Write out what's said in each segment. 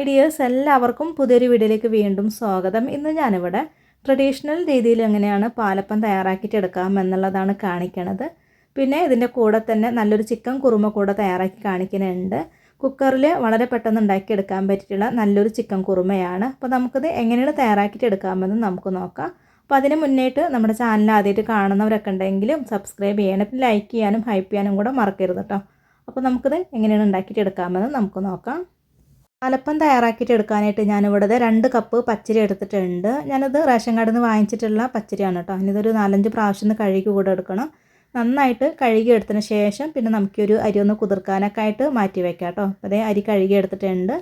ഐഡിയേഴ്സ് എല്ലാവർക്കും പുതിയൊരു വീഡിയോയിലേക്ക് വീണ്ടും സ്വാഗതം. ഇന്ന് ഞാനിവിടെ ട്രഡീഷണൽ രീതിയിൽ എങ്ങനെയാണ് പാലപ്പം തയ്യാറാക്കിയിട്ട് എടുക്കാം എന്നുള്ളതാണ് കാണിക്കണത്. പിന്നെ ഇതിന്റെ കൂടെ തന്നെ നല്ലൊരു ചിക്കൻ കുറുമ കൂടെ തയ്യാറാക്കി കാണിക്കുന്നുണ്ട്. കുക്കറിൽ വളരെ പെട്ടെന്ന് ഉണ്ടാക്കിയെടുക്കാൻ പറ്റിയിട്ടുള്ള നല്ലൊരു ചിക്കൻ കുറുമയാണ്. അപ്പോൾ നമുക്കിത് എങ്ങനെയാണ് തയ്യാറാക്കിയിട്ട് എടുക്കാമെന്ന് നമുക്ക് നോക്കാം. അപ്പോൾ അതിന് മുന്നേട്ട് നമ്മുടെ ചാനൽ ആദ്യമായിട്ട് കാണുന്നവരൊക്കെ ഉണ്ടെങ്കിലും സബ്സ്ക്രൈബ് ചെയ്യണം ലൈക്ക് ചെയ്യാനും ഹൈപ്പ് ചെയ്യാനും കൂടെ മറക്കരുത് കേട്ടോ. അപ്പോൾ നമുക്കിത് എങ്ങനെയാണ് ഉണ്ടാക്കിയിട്ട് എടുക്കാമെന്ന് നമുക്ക് നോക്കാം. പാലപ്പം തയ്യാറാക്കിയിട്ട് എടുക്കാനായിട്ട് ഞാനിവിടെ രണ്ട് കപ്പ് പച്ചരി എടുത്തിട്ടുണ്ട്. ഞാനത് റേഷൻ കാർഡിൽ നിന്ന് വാങ്ങിച്ചിട്ടുള്ള പച്ചരിയാണ് കേട്ടോ ഇനിതൊരു നാലഞ്ച് പ്രാവശ്യം ഒന്ന് കഴുകി കൂടെ എടുക്കണം. നന്നായിട്ട് കഴുകി എടുത്തതിന് ശേഷം പിന്നെ നമുക്കൊരു അരി ഒന്ന് കുതിർക്കാനൊക്കെ ആയിട്ട് മാറ്റി വെക്കാം കേട്ടോ അതേ അരി കഴുകി എടുത്തിട്ടുണ്ട്.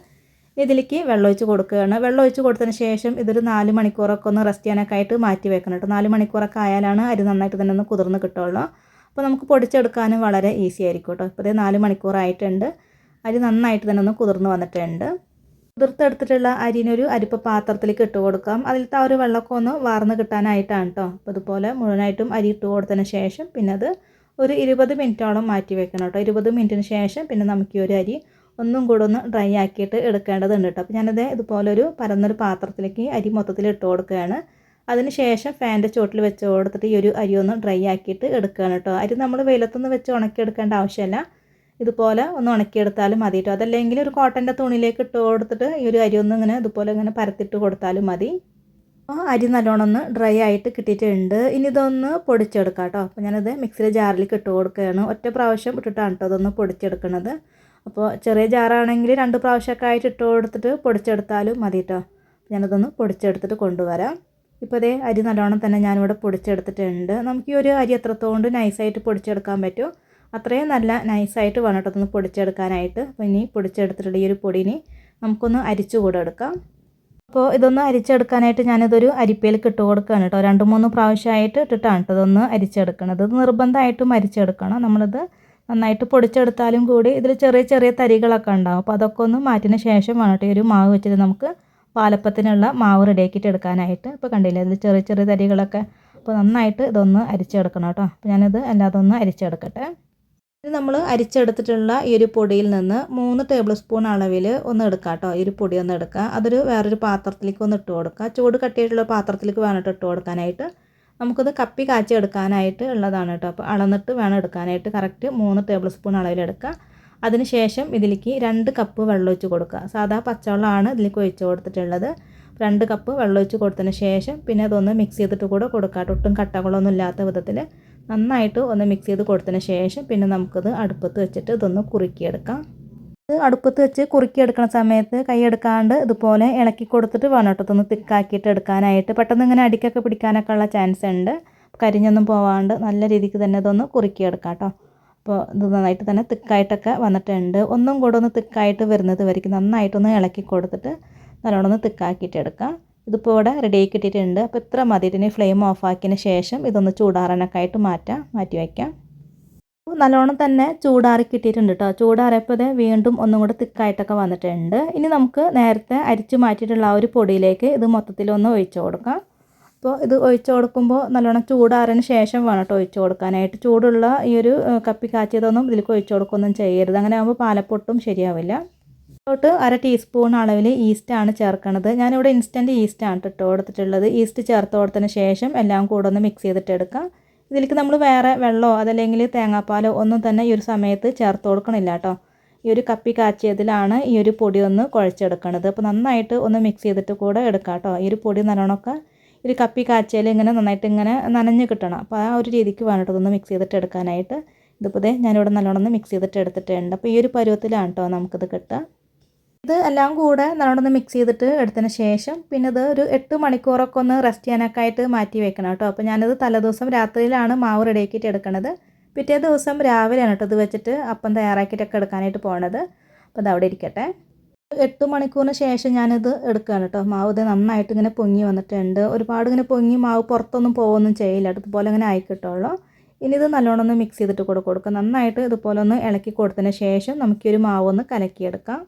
ഇതിലേക്ക് വെള്ളം ഒഴിച്ച് കൊടുക്കുകയാണ്. വെള്ളം ഒഴിച്ച് കൊടുത്തതിന് ശേഷം ഇതൊരു നാല് മണിക്കൂറൊക്കെ ഒന്ന് റെസ്റ്റ് ചെയ്യാനൊക്കെ ആയിട്ട് മാറ്റി വെക്കണം കേട്ടോ നാല് മണിക്കൂറൊക്കെ ആയാലാണ് അരി നന്നായിട്ട് തന്നെ ഒന്ന് കുതിർന്ന് കിട്ടുള്ളൂ. അപ്പോൾ നമുക്ക് പൊടിച്ചെടുക്കാനും വളരെ ഈസി ആയിരിക്കും കേട്ടോ ഇപ്പോൾ നാല് മണിക്കൂറായിട്ടുണ്ട്. അരി നന്നായിട്ട് തന്നെ ഒന്ന് കുതിർന്ന് വന്നിട്ടുണ്ട്. കുതിർത്തെടുത്തിട്ടുള്ള അരിനൊരു അരിപ്പ പാത്രത്തിലേക്ക് ഇട്ട് കൊടുക്കാം. അതിലത്തെ ആ ഒരു വെള്ളമൊക്കെ ഒന്ന് വാർന്ന് കിട്ടാനായിട്ടാണ് കേട്ടോ അപ്പോൾ ഇതുപോലെ മുഴുവനായിട്ടും അരി ഇട്ട് കൊടുത്തതിന് ശേഷം പിന്നെ അത് ഒരു ഇരുപത് മിനിറ്റോളം മാറ്റി വെക്കണം കേട്ടോ ഇരുപത് മിനിറ്റിന് ശേഷം പിന്നെ നമുക്ക് ഈ ഒരു അരി ഒന്നും കൂടെ ഒന്ന് ഡ്രൈ ആക്കിയിട്ട് എടുക്കേണ്ടതുണ്ട് കേട്ടോ അപ്പോൾ ഞാനത് ഇതുപോലെ ഒരു പരന്നൊരു പാത്രത്തിലേക്ക് അരി മൊത്തത്തിൽ ഇട്ട് കൊടുക്കുകയാണ്. അതിന് ശേഷം ഫാന്റെ ചോട്ടിൽ വെച്ച് കൊടുത്തിട്ട് ഈ ഒരു അരി ഒന്ന് ഡ്രൈ ആക്കിയിട്ട് എടുക്കുകയാണ് കേട്ടോ അരി നമ്മൾ വെയിലത്തൊന്ന് വെച്ച് ഉണക്കി എടുക്കേണ്ട ആവശ്യമില്ല. ഇതുപോലെ ഒന്ന് ഉണക്കിയെടുത്താലും മതി കേട്ടോ അതല്ലെങ്കിൽ ഒരു കോട്ടന്റെ തുണിയിലേക്ക് ഇട്ട് കൊടുത്തിട്ട് ഈ ഒരു അരി ഒന്ന് ഇങ്ങനെ ഇതുപോലെ ഇങ്ങനെ പരത്തിട്ട് കൊടുത്താലും മതി. അപ്പോൾ അരി നല്ലോണം ഒന്ന് ഡ്രൈ ആയിട്ട് കിട്ടിയിട്ടുണ്ട്. ഇനി ഇതൊന്ന് പൊടിച്ചെടുക്കാം കേട്ടോ അപ്പോൾ ഞാനത് മിക്സിയിലെ ജാറിലേക്ക് ഇട്ട് കൊടുക്കുകയാണ്. ഒറ്റ പ്രാവശ്യം ഇട്ടിട്ടാണ് കേട്ടോ അതൊന്ന് പൊടിച്ചെടുക്കുന്നത്. അപ്പോൾ ചെറിയ ജാറാണെങ്കിൽ രണ്ട് പ്രാവശ്യമൊക്കെ ആയിട്ട് ഇട്ട് കൊടുത്തിട്ട് പൊടിച്ചെടുത്താലും മതി കേട്ടോ ഞാനതൊന്ന് പൊടിച്ചെടുത്തിട്ട് കൊണ്ടുവരാം. ഇപ്പോൾ അതേ അരി നല്ലോണം തന്നെ ഞാനിവിടെ പൊടിച്ചെടുത്തിട്ടുണ്ട്. നമുക്ക് ഈ ഒരു അരി എത്രത്തോണ്ട് നൈസായിട്ട് പൊടിച്ചെടുക്കാൻ പറ്റും? അത്രയും നല്ല നൈസായിട്ട് വേണം കേട്ടോ ഒന്ന് പൊടിച്ചെടുക്കാനായിട്ട്. അപ്പോൾ ഇനി പൊടിച്ചെടുത്തിട്ടുള്ള ഈ ഒരു പൊടിനി നമുക്കൊന്ന് അരിച്ചു കൂടെ എടുക്കാം. അപ്പോൾ ഇതൊന്ന് അരിച്ചെടുക്കാനായിട്ട് ഞാനിതൊരു അരിപ്പയിലേക്ക് ഇട്ട് കൊടുക്കുകയാണ് കേട്ടോ. രണ്ട് മൂന്ന് പ്രാവശ്യമായിട്ട് ഇട്ടിട്ടാണ് കേട്ടോ ഇതൊന്ന് അരിച്ചെടുക്കണത്. ഇത് നിർബന്ധമായിട്ടും അരിച്ചെടുക്കണം. നമ്മളിത് നന്നായിട്ട് പൊടിച്ചെടുത്താലും കൂടി ഇതിൽ ചെറിയ ചെറിയ തരികളൊക്കെ ഉണ്ടാവും. അപ്പോൾ അതൊക്കെ ഒന്ന് മാറ്റിന് ശേഷം വേണം കേട്ടോ ഈ ഒരു മാവ് വെച്ചിട്ട് നമുക്ക് പാലപ്പത്തിനുള്ള മാവ് റെഡിയാക്കിയിട്ട് എടുക്കാനായിട്ട്. ഇപ്പോൾ കണ്ടില്ലേ ഇതിൽ ചെറിയ ചെറിയ തരികളൊക്കെ. അപ്പോൾ നന്നായിട്ട് ഇതൊന്ന് അരിച്ചെടുക്കണം കേട്ടോ. അപ്പോൾ ഞാനിത് അല്ലാതെ ഒന്ന് അരിച്ചെടുക്കട്ടെ. ഇത് നമ്മൾ അരിച്ചെടുത്തിട്ടുള്ള ഈ ഒരു പൊടിയിൽ നിന്ന് മൂന്ന് ടേബിൾ സ്പൂൺ അളവിൽ ഒന്ന് എടുക്കുക കേട്ടോ ഈ ഒരു പൊടി ഒന്ന് എടുക്കുക അതൊരു വേറൊരു പാത്രത്തിലേക്ക് ഒന്ന് ഇട്ട് കൊടുക്കുക ചൂട് കട്ടിയായിട്ടുള്ള പാത്രത്തിലേക്ക് വേണം ഇട്ട് കൊടുക്കാനായിട്ട്. നമുക്കത് കപ്പി കാച്ചി എടുക്കാനായിട്ട് ഉള്ളതാണ് കേട്ടോ അപ്പോൾ അളന്നിട്ട് വേണം എടുക്കാനായിട്ട്. കറക്റ്റ് മൂന്ന് ടേബിൾ സ്പൂൺ അളവിലെടുക്കുക അതിനുശേഷം ഇതിലേക്ക് രണ്ട് കപ്പ് വെള്ളം ഒഴിച്ച് കൊടുക്കുക സാധാ പച്ചവെള്ളമാണ് ഇതിലേക്ക് ഒഴിച്ച് കൊടുത്തിട്ടുള്ളത്. രണ്ട് കപ്പ് വെള്ളം ഒഴിച്ച് കൊടുത്തതിന് ശേഷം പിന്നെ അതൊന്ന് മിക്സ് ചെയ്തിട്ട് കൂടെ കൊടുക്കുക ഒട്ടും കട്ടകളൊന്നും ഇല്ലാത്ത വിധത്തിൽ നന്നായിട്ട് ഒന്ന് മിക്സ് ചെയ്ത് കൊടുത്തതിന് ശേഷം പിന്നെ നമുക്കത് അടുപ്പത്ത് വെച്ചിട്ട് ഇതൊന്ന് കുറുക്കിയെടുക്കാം. ഇത് അടുപ്പത്ത് വെച്ച് കുറുക്കിയെടുക്കുന്ന സമയത്ത് കൈ എടുക്കാണ്ട് ഇതുപോലെ ഇളക്കി കൊടുത്തിട്ട് വേണം കേട്ടോ ഇതൊന്ന് തിക്കാക്കിയിട്ട് എടുക്കാനായിട്ട്. പെട്ടെന്ന് ഇങ്ങനെ അടിക്കൊക്കെ പിടിക്കാനൊക്കെ ഉള്ള ചാൻസ് ഉണ്ട്. കരിഞ്ഞൊന്നും പോവാണ്ട് നല്ല രീതിക്ക് തന്നെ ഇതൊന്ന് കുറുക്കിയെടുക്കാം കേട്ടോ. അപ്പോൾ ഇത് നന്നായിട്ട് തന്നെ തിക്കായിട്ടൊക്കെ വന്നിട്ടുണ്ട്. ഒന്നും കൂടെ ഒന്ന് തിക്കായിട്ട് വരുന്നത് വരയ്ക്കും നന്നായിട്ടൊന്ന് ഇളക്കി കൊടുത്തിട്ട് നല്ലോണം ഒന്ന് തിക്കാക്കിയിട്ട് എടുക്കാം. ഇതിപ്പോൾ ഇവിടെ റെഡി ആയി കിട്ടിയിട്ടുണ്ട്. അപ്പോൾ ഇത്ര മതി. ഇതിന് ഫ്ലെയിം ഓഫ് ആക്കിയതിന് ശേഷം ഇതൊന്ന് ചൂടാറാനൊക്കെ ആയിട്ട് മാറ്റാം. മാറ്റി വയ്ക്കാം. നല്ലോണം തന്നെ ചൂടാറി കിട്ടിയിട്ടുണ്ട് കേട്ടോ ചൂടാറിയപ്പോൾ വീണ്ടും ഒന്നും കൂടെ തിക്കായിട്ടൊക്കെ വന്നിട്ടുണ്ട്. ഇനി നമുക്ക് നേരത്തെ അരിച്ച് മാറ്റിയിട്ടുള്ള ആ ഒരു പൊടിയിലേക്ക് ഇത് മൊത്തത്തിലൊന്ന് ഒഴിച്ചു കൊടുക്കാം. അപ്പോൾ ഇത് ഒഴിച്ചു കൊടുക്കുമ്പോൾ നല്ലോണം ചൂടാറിന് ശേഷം വേണം കേട്ടോ ഒഴിച്ചു കൊടുക്കാനായിട്ട്. ചൂടുള്ള ഈ ഒരു കപ്പി കാച്ചിയതൊന്നും ഇതിലേക്ക് ഒഴിച്ചു കൊടുക്കുകയൊന്നും ചെയ്യരുത്. അങ്ങനെ ആകുമ്പോൾ പാലപ്പൊട്ടും ശരിയാവില്ല. ോട്ട് അര ടീസ്പൂൺ അളവിൽ ഈസ്റ്റാണ് ചേർക്കണത്. ഞാനിവിടെ ഇൻസ്റ്റന്റ് ഈസ്റ്റാണ് ഇട്ട് കൊടുത്തിട്ടുള്ളത് ഈസ്റ്റ് ചേർത്ത് കൊടുത്തതിന് ശേഷം എല്ലാം കൂടെ ഒന്ന് മിക്സ് ചെയ്തിട്ട് എടുക്കാം. ഇതിലേക്ക് നമ്മൾ വേറെ വെള്ളമോ അതല്ലെങ്കിൽ തേങ്ങാപ്പാലോ ഒന്നും തന്നെ ഈ ഒരു സമയത്ത് ചേർത്ത് കൊടുക്കണില്ല കേട്ടോ ഈ ഒരു കപ്പി കാച്ചിയതിലാണ് ഈ ഒരു പൊടി ഒന്ന് കുഴച്ചെടുക്കണത്. അപ്പോൾ നന്നായിട്ട് ഒന്ന് മിക്സ് ചെയ്തിട്ട് കൂടെ എടുക്കാം കേട്ടോ ഈ ഒരു പൊടി നല്ലോണമൊക്കെ ഒരു കപ്പി കാച്ചിയാൽ ഇങ്ങനെ നന്നായിട്ട് ഇങ്ങനെ നനഞ്ഞ് കിട്ടണം. അപ്പോൾ ആ ഒരു രീതിക്ക് വേണം ഒന്ന് മിക്സ് ചെയ്തിട്ട് എടുക്കാനായിട്ട്. ഇതിപ്പോൾ ഞാനിവിടെ നല്ലോണം ഒന്ന് മിക്സ് ചെയ്തിട്ട് എടുത്തിട്ടുണ്ട്. അപ്പോൾ ഈ ഒരു പരുവത്തിലാണ് കേട്ടോ നമുക്കിത് കിട്ടുക. ഇത് എല്ലാം കൂടെ നല്ലോണം മിക്സ് ചെയ്തിട്ട് എടുത്തതിന് ശേഷം പിന്നെ ഇത് ഒരു എട്ട് മണിക്കൂറൊക്കെ ഒന്ന് റെസ്റ്റ് ചെയ്യാനൊക്കെ ആയിട്ട് മാറ്റി വെക്കണം കേട്ടോ. അപ്പോൾ ഞാനത് തലേദിവസം രാത്രിയിലാണ് മാവ് റെഡിയാക്കിയിട്ട് എടുക്കണത്. പിറ്റേ ദിവസം രാവിലെയാണ് കേട്ടോ ഇത് വെച്ചിട്ട് അപ്പം തയ്യാറാക്കിയിട്ടൊക്കെ എടുക്കാനായിട്ട് പോണത്. അപ്പോൾ അത് അവിടെ ഇരിക്കട്ടെ. എട്ട് മണിക്കൂറിന് ശേഷം ഞാനിത് എടുക്കുകയാണ് കേട്ടോ. മാവ് ഇത് നന്നായിട്ട് ഇങ്ങനെ പൊങ്ങി വന്നിട്ടുണ്ട്. ഒരുപാട് ഇങ്ങനെ പൊങ്ങി മാവ് പുറത്തൊന്നും പോകുമൊന്നും ചെയ്യില്ല. ഇതുപോലെ ഇങ്ങനെ ആയി കിട്ടുള്ളൂ ഇനി ഇത് നല്ലോണം ഒന്ന് മിക്സ് ചെയ്തിട്ട് കൂടെ കൊടുക്കുക നന്നായിട്ട് ഇതുപോലെ ഒന്ന് ഇളക്കി കൊടുത്തതിന് ശേഷം നമുക്കൊരു മാവ് ഒന്ന് കലക്കിയെടുക്കാം.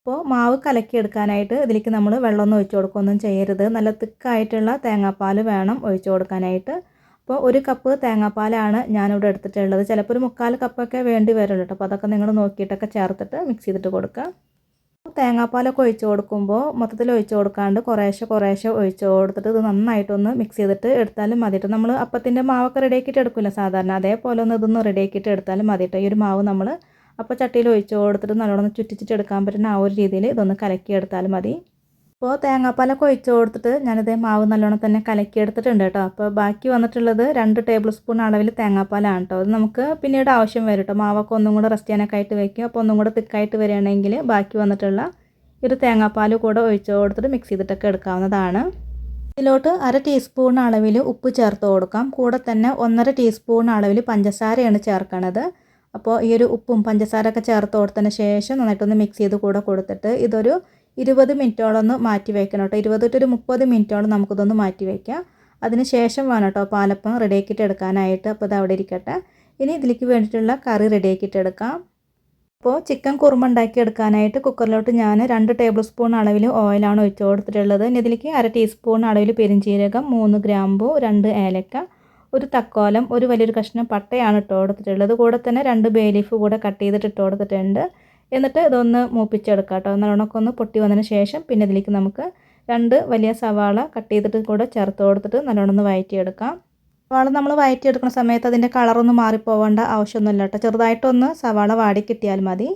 അപ്പോൾ മാവ് കലക്കിയെടുക്കാനായിട്ട് ഇതിലേക്ക് നമ്മൾ വെള്ളമൊന്നും ഒഴിച്ചു കൊടുക്കുകയൊന്നും ചെയ്യരുത്. നല്ല തിക്കായിട്ടുള്ള തേങ്ങാപ്പാൽ വേണം ഒഴിച്ചു കൊടുക്കാനായിട്ട്. അപ്പോൾ ഒരു കപ്പ് തേങ്ങാപ്പാലാണ് ഞാനിവിടെ എടുത്തിട്ടുള്ളത്. ചിലപ്പോൾ ഒരു മുക്കാൽ കപ്പൊക്കെ വേണ്ടി വരുള്ളൂ കേട്ടോ. അപ്പോൾ അതൊക്കെ നിങ്ങൾ നോക്കിയിട്ടൊക്കെ ചേർത്തിട്ട് മിക്സ് ചെയ്തിട്ട് കൊടുക്കുക. തേങ്ങാപ്പാലൊക്കെ ഒഴിച്ചു കൊടുക്കുമ്പോൾ മൊത്തത്തിൽ ഒഴിച്ചു കൊടുക്കാണ്ട് കുറേശ്ശെ കുറേശ്ശെ ഒഴിച്ചു കൊടുത്തിട്ട് ഇത് നന്നായിട്ടൊന്ന് മിക്സ് ചെയ്തിട്ട് എടുത്താലും മതിയിട്ട് നമ്മൾ അപ്പത്തിന്റെ മാവൊക്കെ റെഡിയാക്കിയിട്ട് എടുക്കില്ല സാധാരണ അതേപോലെ ഒന്ന് ഇതൊന്ന് റെഡിയാക്കിയിട്ട് എടുത്താലും മതിയിട്ട് ഈ ഒരു മാവ് നമ്മൾ അപ്പോൾ ചട്ടിയിൽ ഒഴിച്ച് കൊടുത്തിട്ട് നല്ലോണം ചുറ്റിച്ചിട്ട് എടുക്കാൻ പറ്റുന്ന ആ ഒരു രീതിയിൽ ഇതൊന്ന് കലക്കിയെടുത്താൽ മതി. അപ്പോൾ തേങ്ങാപ്പാലൊക്കെ ഒഴിച്ച് കൊടുത്തിട്ട് ഞാനിത് മാവ് നല്ലോണം തന്നെ കലക്കിയെടുത്തിട്ടുണ്ട് കേട്ടോ. അപ്പോൾ ബാക്കി വന്നിട്ടുള്ളത് രണ്ട് ടേബിൾ സ്പൂൺ അളവിൽ തേങ്ങാപ്പാലാണ് കേട്ടോ. അത് നമുക്ക് പിന്നീട് ആവശ്യം വരും കേട്ടോ. മാവൊക്കെ ഒന്നും കൂടെ റെസ്റ്റ് ചെയ്യാനൊക്കെ ആയിട്ട് വയ്ക്കും അപ്പോൾ ഒന്നും കൂടെ തിക്കായിട്ട് വരികയാണെങ്കിൽ ബാക്കി വന്നിട്ടുള്ള ഒരു തേങ്ങാപ്പാൽ കൂടെ ഒഴിച്ച് കൊടുത്തിട്ട് മിക്സ് ചെയ്തിട്ടൊക്കെ എടുക്കാവുന്നതാണ്. ഇതിലോട്ട് അര ടീസ്പൂൺ അളവിൽ ഉപ്പ് ചേർത്ത് കൊടുക്കാം. കൂടെ തന്നെ ഒന്നര ടീസ്പൂൺ അളവിൽ പഞ്ചസാരയാണ് ചേർക്കണത്. അപ്പോൾ ഈ ഒരു ഉപ്പും പഞ്ചസാരമൊക്കെ ചേർത്ത് കൊടുത്തതിന് ശേഷം നന്നായിട്ടൊന്ന് മിക്സ് ചെയ്ത് കൂടെ കൊടുത്തിട്ട് ഇതൊരു ഇരുപത് മിനിറ്റോളം ഒന്ന് മാറ്റി വയ്ക്കണം കേട്ടോ. ഇരുപത് ടു ഒരു മുപ്പത് മിനിറ്റോളം നമുക്കിതൊന്ന് മാറ്റി വയ്ക്കാം അതിന് ശേഷം വേണം കേട്ടോ പാലപ്പം റെഡിയാക്കിയിട്ട് എടുക്കാനായിട്ട്. അപ്പോൾ ഇത് അവിടെ ഇരിക്കട്ടെ. ഇനി ഇതിലേക്ക് വേണ്ടിയിട്ടുള്ള കറി റെഡി റെഡിയാക്കിയിട്ട് എടുക്കാം. അപ്പോൾ ചിക്കൻ കുറുമ ഉണ്ടാക്കി എടുക്കാനായിട്ട് കുക്കറിലോട്ട് ഞാൻ രണ്ട് ടേബിൾ സ്പൂൺ അളവിൽ ഓയിലാണ് ഒഴിച്ച് കൊടുത്തിട്ടുള്ളത്. ഇനി ഇതിലേക്ക് അര ടീസ്പൂൺ അളവിൽ പെരിഞ്ചീരകം മൂന്ന് ഗ്രാമ്പു രണ്ട് ഏലക്ക ഒരു തക്കോലം ഒരു വലിയൊരു കഷ്ണം പട്ടയാണ് ഇട്ട് കൊടുത്തിട്ടുള്ളത്. കൂടെ തന്നെ രണ്ട് ബേ ലീഫ് കൂടെ കട്ട് ചെയ്തിട്ട് ഇട്ട് കൊടുത്തിട്ടുണ്ട്. എന്നിട്ട് ഇതൊന്ന് മൂപ്പിച്ചെടുക്കാം കേട്ടോ. നല്ലോണക്കൊന്ന് പൊട്ടി വന്നതിന് ശേഷം പിന്നെ ഇതിലേക്ക് നമുക്ക് രണ്ട് വലിയ സവാള കട്ട് ചെയ്തിട്ട് കൂടെ ചേർത്ത് കൊടുത്തിട്ട് നല്ലോണം ഒന്ന് വഴറ്റിയെടുക്കാം സവാള നമ്മൾ വഴറ്റിയെടുക്കുന്ന സമയത്ത് അതിന്റെ കളറൊന്നും മാറിപ്പോവേണ്ട ആവശ്യമൊന്നുമില്ല കേട്ടോ. ചെറുതായിട്ടൊന്ന് സവാള വാടി കിട്ടിയാൽ മതി.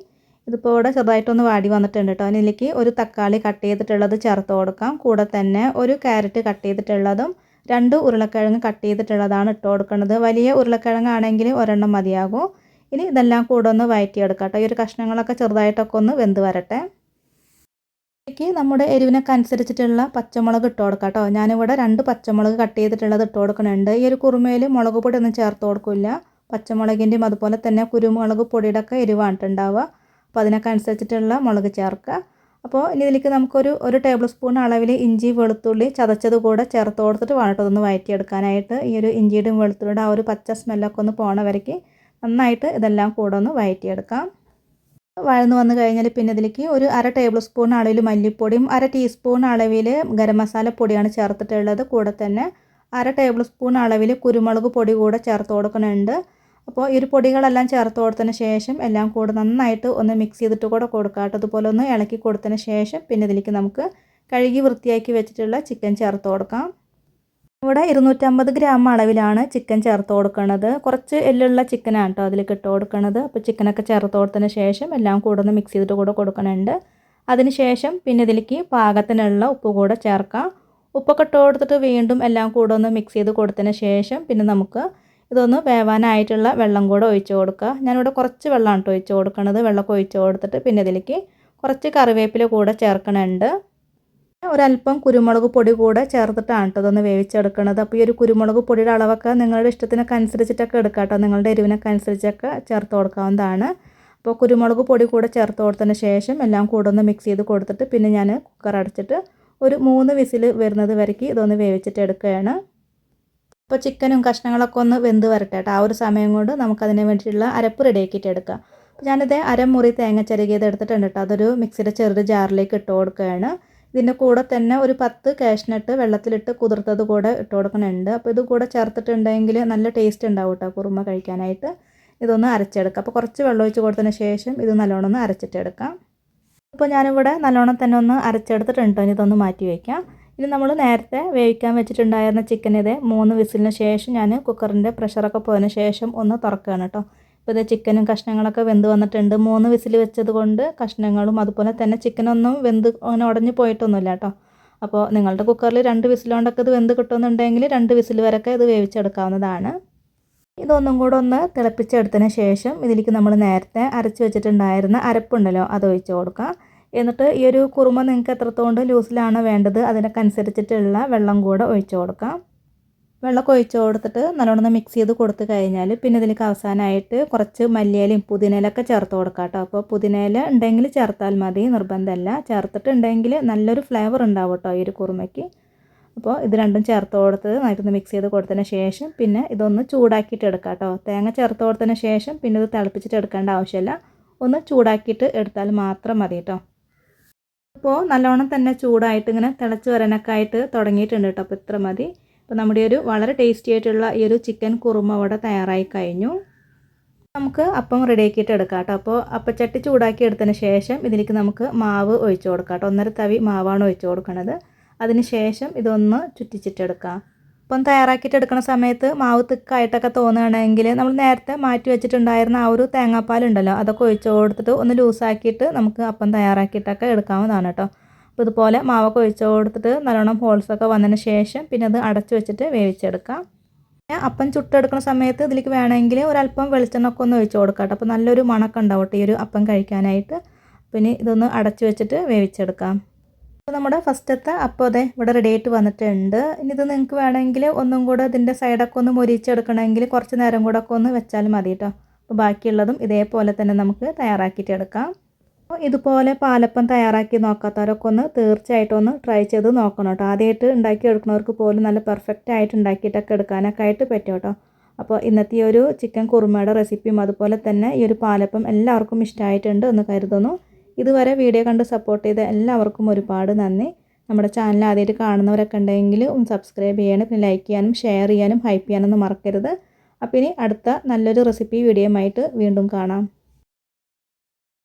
ഇതിപ്പോൾ ഇവിടെ ചെറുതായിട്ടൊന്ന് വാടി വന്നിട്ടുണ്ട് കേട്ടോ. അതിലേക്ക് ഒരു തക്കാളി കട്ട് ചെയ്തിട്ടുള്ളത് ചേർത്ത് കൊടുക്കാം. കൂടെ തന്നെ ഒരു ക്യാരറ്റ് കട്ട് ചെയ്തിട്ടുള്ളതും രണ്ട് ഉരുളക്കിഴങ്ങ് കട്ട് ചെയ്തിട്ടുള്ളതാണ് ഇട്ട് കൊടുക്കുന്നത്. വലിയ ഉരുളക്കിഴങ്ങാണെങ്കിൽ ഒരെണ്ണം മതിയാകും. ഇനി ഇതെല്ലാം കൂടെ ഒന്ന് വയറ്റിയെടുക്കാം കേട്ടോ. ഈ ഒരു കഷ്ണങ്ങളൊക്കെ ചെറുതായിട്ടൊക്കെ ഒന്ന് വെന്ത് വരട്ടെ. ഇതിലേക്ക് നമ്മുടെ എരിവിനൊക്കെ അനുസരിച്ചിട്ടുള്ള പച്ചമുളക് ഇട്ട് കൊടുക്കാം കേട്ടോ. ഞാനിവിടെ രണ്ട് പച്ചമുളക് കട്ട് ചെയ്തിട്ടുള്ളത് ഇട്ട് കൊടുക്കുന്നുണ്ട്. ഈ ഒരു കുറുമയിൽ മുളക് പൊടി ഒന്നും ചേർത്ത് കൊടുക്കില്ല. പച്ചമുളകിന്റെയും അതുപോലെ തന്നെ കുരുമുളക് പൊടിയുടെ ഒക്കെ എരിവാണിട്ടുണ്ടാവുക അപ്പോൾ അതിനൊക്കെ അനുസരിച്ചിട്ടുള്ള മുളക് ചേർക്കുക. അപ്പോൾ ഇനി ഇതിലേക്ക് നമുക്കൊരു ഒരു ടേബിൾ സ്പൂൺ അളവിൽ ഇഞ്ചി വെളുത്തുള്ളി ചതച്ചത് കൂടെ ചേർത്ത് കൊടുത്തിട്ട് വേണം ഒന്ന് വഴറ്റിയെടുക്കാനായിട്ട് ഈ ഒരു ഇഞ്ചിയുടെയും വെളുത്തുള്ളിയുടെ ആ ഒരു പച്ച സ്മെല്ലൊക്കെ ഒന്ന് പോണ വരയ്ക്ക് നന്നായിട്ട് ഇതെല്ലാം കൂടെ ഒന്ന് വഴറ്റിയെടുക്കാം വഴന്ന് വന്നു കഴിഞ്ഞാൽ പിന്നെ ഇതിലേക്ക് ഒരു അര ടേബിൾ സ്പൂൺ അളവിൽ മല്ലിപ്പൊടിയും അര ടീസ്പൂൺ അളവിൽ ഗരം മസാല പൊടിയാണ് ചേർത്തിട്ടുള്ളത്. കൂടെ തന്നെ അര ടേബിൾ സ്പൂൺ അളവിൽ കുരുമുളക് പൊടി കൂടെ ചേർത്ത് കൊടുക്കുന്നുണ്ട്. അപ്പോൾ ഈ ഒരു പൊടികളെല്ലാം ചേർത്ത് കൊടുത്തതിന് ശേഷം എല്ലാം കൂടെ നന്നായിട്ട് ഒന്ന് മിക്സ് ചെയ്തിട്ട് കൂടെ കൊടുക്കുക കേട്ടോ. അതുപോലെ ഒന്ന് ഇളക്കി കൊടുത്തതിന് ശേഷം പിന്നെ ഇതിലേക്ക് നമുക്ക് കഴുകി വൃത്തിയാക്കി വെച്ചിട്ടുള്ള ചിക്കൻ ചേർത്ത് കൊടുക്കാം. ഇവിടെ ഇരുന്നൂറ്റമ്പത് ഗ്രാം അളവിലാണ് ചിക്കൻ ചേർത്ത് കൊടുക്കുന്നത് കുറച്ച് എല്ലുള്ള ചിക്കനാണ് കേട്ടോ അതിലേക്ക് ഇട്ട് കൊടുക്കുന്നത് അപ്പോൾ ചിക്കനൊക്കെ ചേർത്ത് കൊടുത്തതിന് ശേഷം എല്ലാം കൂടെ ഒന്ന് മിക്സ് ചെയ്തിട്ട് കൂടെ കൊടുക്കുന്നുണ്ട് അതിന് ശേഷം പിന്നെ ഇതിലേക്ക് പാകത്തിനുള്ള ഉപ്പ് കൂടെ ചേർക്കാം. ഉപ്പൊക്കെ ഇട്ട് കൊടുത്തിട്ട് വീണ്ടും എല്ലാം കൂടെ ഒന്ന് മിക്സ് ചെയ്ത് കൊടുത്തതിന് ശേഷം പിന്നെ നമുക്ക് ഇതൊന്ന് വേവാനായിട്ടുള്ള വെള്ളം കൂടെ ഒഴിച്ച് കൊടുക്കുക. ഞാനിവിടെ കുറച്ച് വെള്ളമാണ് കേട്ടോ ഒഴിച്ച് കൊടുക്കുന്നത് വെള്ളമൊക്കെ ഒഴിച്ച് കൊടുത്തിട്ട് പിന്നെ ഇതിലേക്ക് കുറച്ച് കറിവേപ്പില കൂടെ ചേർക്കണുണ്ട്. ഒരല്പം കുരുമുളക് പൊടി കൂടെ ചേർത്തിട്ടാണ് കേട്ടോ ഇതൊന്ന് വേവിച്ചെടുക്കുന്നത് അപ്പോൾ ഈ ഒരു കുരുമുളക് പൊടിയുടെ അളവൊക്കെ നിങ്ങളുടെ ഇഷ്ടത്തിനൊക്കെ അനുസരിച്ചിട്ടൊക്കെ എടുക്കാം കേട്ടോ. നിങ്ങളുടെ എരിവിനൊക്കെ അനുസരിച്ചൊക്കെ ചേർത്ത് കൊടുക്കാവുന്നതാണ്. അപ്പോൾ കുരുമുളക് പൊടി കൂടെ ചേർത്ത് കൊടുത്തതിന് ശേഷം എല്ലാം കൂടെ ഒന്ന് മിക്സ് ചെയ്ത് കൊടുത്തിട്ട് പിന്നെ ഞാൻ കുക്കർ അടച്ചിട്ട് ഒരു മൂന്ന് വിസിൽ വരുന്നത് വരയ്ക്ക് ഇതൊന്ന് വേവിച്ചിട്ട് എടുക്കുകയാണ്. അപ്പോൾ ചിക്കനും കഷ്ണങ്ങളൊക്കെ ഒന്ന് വെന്ത് വരട്ടെ കേട്ടോ ആ ഒരു സമയം കൊണ്ട് നമുക്കതിന് വേണ്ടിയിട്ടുള്ള അരപ്പ് റെഡിയാക്കിയിട്ട് എടുക്കാം. അപ്പോൾ ഞാനിത് അരമുറി തേങ്ങ ചിരകിയത് എടുത്തിട്ടുണ്ട് കേട്ടോ അതൊരു മിക്സിയുടെ ചെറിയൊരു ജാറിലേക്ക് ഇട്ട് കൊടുക്കുകയാണ്. ഇതിന്റെ കൂടെ തന്നെ ഒരു പത്ത് കാഷ്നട്ട് വെള്ളത്തിലിട്ട് കുതിർത്തത് കൂടെ ഇട്ട് കൊടുക്കണുണ്ട് അപ്പോൾ ഇത് കൂടെ ചേർത്തിട്ടുണ്ടെങ്കിൽ നല്ല ടേസ്റ്റ് ഉണ്ടാവും കേട്ടോ കുറുമ കഴിക്കാനായിട്ട്. ഇതൊന്ന് അരച്ചെടുക്കാം. അപ്പോൾ കുറച്ച് വെള്ളം ഒഴിച്ച് കൊടുത്തതിന് ശേഷം ഇത് നല്ലോണം ഒന്ന് അരച്ചിട്ടെടുക്കാം. ഇപ്പോൾ ഞാനിവിടെ നല്ലോണം തന്നെ ഒന്ന് അരച്ചെടുത്തിട്ടുണ്ട് ഇതൊന്ന് മാറ്റി വയ്ക്കാം ഇനി നമ്മൾ നേരത്തെ വേവിക്കാൻ വെച്ചിട്ടുണ്ടായിരുന്ന ചിക്കൻ ഇത് മൂന്ന് വിസിലിന് ശേഷം ഞാൻ കുക്കറിന്റെ പ്രഷറൊക്കെ പോയതിന് ശേഷം ഒന്ന് തുറക്കുകയാണ് കേട്ടോ. ഇപ്പോൾ ഇത് ചിക്കനും കഷ്ണങ്ങളൊക്കെ വെന്ത് വന്നിട്ടുണ്ട്. മൂന്ന് വിസിൽ വെച്ചത് കൊണ്ട് കഷ്ണങ്ങളും അതുപോലെ തന്നെ ചിക്കനൊന്നും വെന്ത് അങ്ങനെ ഉടഞ്ഞു പോയിട്ടൊന്നുമില്ല കേട്ടോ. അപ്പോൾ നിങ്ങളുടെ കുക്കറിൽ രണ്ട് വിസിലുകൊണ്ടൊക്കെ ഇത് വെന്ത് കിട്ടുമെന്നുണ്ടെങ്കിൽ രണ്ട് വിസിൽ വരെയൊക്കെ ഇത് വേവിച്ചെടുക്കാവുന്നതാണ്. ഇതൊന്നും കൂടെ ഒന്ന് തിളപ്പിച്ചെടുത്തതിന് ശേഷം ഇതിലേക്ക് നമ്മൾ നേരത്തെ അരച്ച് വെച്ചിട്ടുണ്ടായിരുന്ന അരപ്പുണ്ടല്ലോ അത് ഒഴിച്ച് കൊടുക്കുക എന്നിട്ട് ഈ ഒരു കുറുമ നിങ്ങൾക്ക് എത്രത്തോണ്ട് ലൂസിലാണ് വേണ്ടത്? അതിനൊക്കെ അനുസരിച്ചിട്ടുള്ള വെള്ളം കൂടെ ഒഴിച്ചു കൊടുക്കാം. വെള്ളമൊക്കെ ഒഴിച്ചു കൊടുത്തിട്ട് നല്ലോണം മിക്സ് ചെയ്ത് കൊടുത്ത് കഴിഞ്ഞാൽ പിന്നെ ഇതിലേക്ക് അവസാനമായിട്ട് കുറച്ച് മല്ലിയിലയും പുതിനയിലൊക്കെ ചേർത്ത് കൊടുക്കാം കേട്ടോ. അപ്പോൾ പുതിനയില ഉണ്ടെങ്കിൽ ചേർത്താൽ മതി നിർബന്ധമല്ല. ചേർത്തിട്ടുണ്ടെങ്കിൽ നല്ലൊരു ഫ്ലേവർ ഉണ്ടാവും കേട്ടോ ഈ ഒരു കുറുമയ്ക്ക്. അപ്പോൾ ഇത് രണ്ടും ചേർത്ത് കൊടുത്ത് നന്നായിട്ടൊന്ന് മിക്സ് ചെയ്ത് കൊടുത്തതിന് ശേഷം പിന്നെ ഇതൊന്ന് ചൂടാക്കിയിട്ട് എടുക്കാം കേട്ടോ. തേങ്ങ ചേർത്ത് കൊടുത്തതിന് ശേഷം പിന്നെ ഇത് തിളപ്പിച്ചിട്ട് എടുക്കേണ്ട ആവശ്യമില്ല. ഒന്ന് ചൂടാക്കിയിട്ട് എടുത്താൽ മാത്രം മതി കേട്ടോ. ഇപ്പോൾ നല്ലോണം തന്നെ ചൂടായിട്ട് ഇങ്ങനെ തിളച്ച് വരാനൊക്കെ ആയിട്ട് തുടങ്ങിയിട്ടുണ്ട് കേട്ടോ അപ്പോൾ ഇത്ര മതി. അപ്പോൾ നമ്മുടെ ഒരു വളരെ ടേസ്റ്റി ആയിട്ടുള്ള ഈ ഒരു ചിക്കൻ കുറുമ ഇവിടെ തയ്യാറായി കഴിഞ്ഞു. നമുക്ക് അപ്പം റെഡിയാക്കിയിട്ട് എടുക്കാം കേട്ടോ അപ്പോൾ അപ്പച്ചട്ടി ചൂടാക്കി എടുത്തതിന് ശേഷം ഇതിലേക്ക് നമുക്ക് മാവ് ഒഴിച്ചു കൊടുക്കാം കേട്ടോ ഒന്നര തവി മാവാണ് ഒഴിച്ചു കൊടുക്കുന്നത് അതിന് ശേഷം ഇതൊന്ന് ചുറ്റിച്ചിട്ടെടുക്കാം അപ്പം തയ്യാറാക്കിയിട്ട് എടുക്കുന്ന സമയത്ത് മാവ് തിക്കായിട്ടൊക്കെ തോന്നുകയാണെങ്കിൽ നമ്മൾ നേരത്തെ മാറ്റി വെച്ചിട്ടുണ്ടായിരുന്ന ആ ഒരു തേങ്ങാപ്പാലുണ്ടല്ലോ അതൊക്കെ ഒഴിച്ചു കൊടുത്തിട്ട് ഒന്ന് ലൂസാക്കിയിട്ട് നമുക്ക് അപ്പം തയ്യാറാക്കിയിട്ടൊക്കെ എടുക്കാവുന്നതാണ് കേട്ടോ. അപ്പോൾ ഇതുപോലെ മാവൊക്കെ ഒഴിച്ചു കൊടുത്തിട്ട് നല്ലോണം ഹോൾസൊക്കെ വന്നതിന് ശേഷം പിന്നെ അത് അടച്ചു വെച്ചിട്ട് വേവിച്ചെടുക്കാം. അപ്പം ചുട്ടെടുക്കുന്ന സമയത്ത് ഇതിലേക്ക് വേണമെങ്കിൽ ഒരല്പം വെളിച്ചെണ്ണ ഒക്കെ ഒന്ന് ഒഴിച്ച് കൊടുക്കാം അപ്പോൾ നല്ലൊരു മണക്കം ഉണ്ടാവട്ടെ ഈ ഒരു അപ്പം കഴിക്കാനായിട്ട്. പിന്നെ ഇതൊന്ന് അടച്ചു വെച്ചിട്ട് വേവിച്ചെടുക്കാം. അപ്പോൾ നമ്മുടെ ഫസ്റ്റത്തെ അപ്പോൾ അതെ ഇവിടെ റെഡി ആയിട്ട് വന്നിട്ടുണ്ട്. ഇനി ഇത് നിങ്ങൾക്ക് വേണമെങ്കിൽ ഒന്നും കൂടെ ഇതിന്റെ സൈഡൊക്കെ ഒന്ന് മുരിച്ചെടുക്കണമെങ്കിൽ കുറച്ച് നേരം കൂടെ ഒക്കെ ഒന്ന് വെച്ചാൽ മതി കേട്ടോ അപ്പോൾ ബാക്കിയുള്ളതും ഇതേപോലെ തന്നെ നമുക്ക് തയ്യാറാക്കിയിട്ട് എടുക്കാം. അപ്പോൾ ഇതുപോലെ പാലപ്പം തയ്യാറാക്കി നോക്കാത്തവരൊക്കെ ഒന്ന് തീർച്ചയായിട്ടും ഒന്ന് ട്രൈ ചെയ്ത് നോക്കണം കേട്ടോ ആദ്യമായിട്ട് ഉണ്ടാക്കി എടുക്കുന്നവർക്ക് പോലും നല്ല പെർഫെക്റ്റ് ആയിട്ട് ഉണ്ടാക്കിയിട്ടൊക്കെ എടുക്കാനൊക്കെ ആയിട്ട് പറ്റും കേട്ടോ അപ്പോൾ ഇന്നത്തെ ഒരു ചിക്കൻ കുറുമയുടെ റെസിപ്പിയും അതുപോലെ തന്നെ ഈ ഒരു പാലപ്പം എല്ലാവർക്കും ഇഷ്ടമായിട്ടുണ്ട് എന്ന് കരുതുന്നു. ഇതുവരെ വീഡിയോ കണ്ട് സപ്പോർട്ട് ചെയ്ത എല്ലാവർക്കും ഒരുപാട് നന്ദി. നമ്മുടെ ചാനൽ ആദ്യമായിട്ട് കാണുന്നവരൊക്കെ ഉണ്ടെങ്കിൽ ഒന്ന് സബ്സ്ക്രൈബ് ചെയ്യണം പിന്നെ ലൈക്ക് ചെയ്യാനും ഷെയർ ചെയ്യാനും ഹൈപ്പ് ചെയ്യാനൊന്നും മറക്കരുത്. അപ്പോൾ ഇനി അടുത്ത നല്ലൊരു റെസിപ്പി വീഡിയോയുമായിട്ട് വീണ്ടും കാണാം.